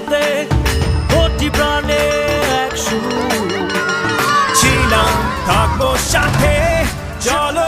সাথে কোটি প্রাণে এক ছিলাম থাকব সাথে চলো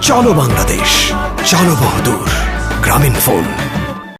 চলো বাংলাদেশ চলো বহুদূর গ্রামীণ ফোন।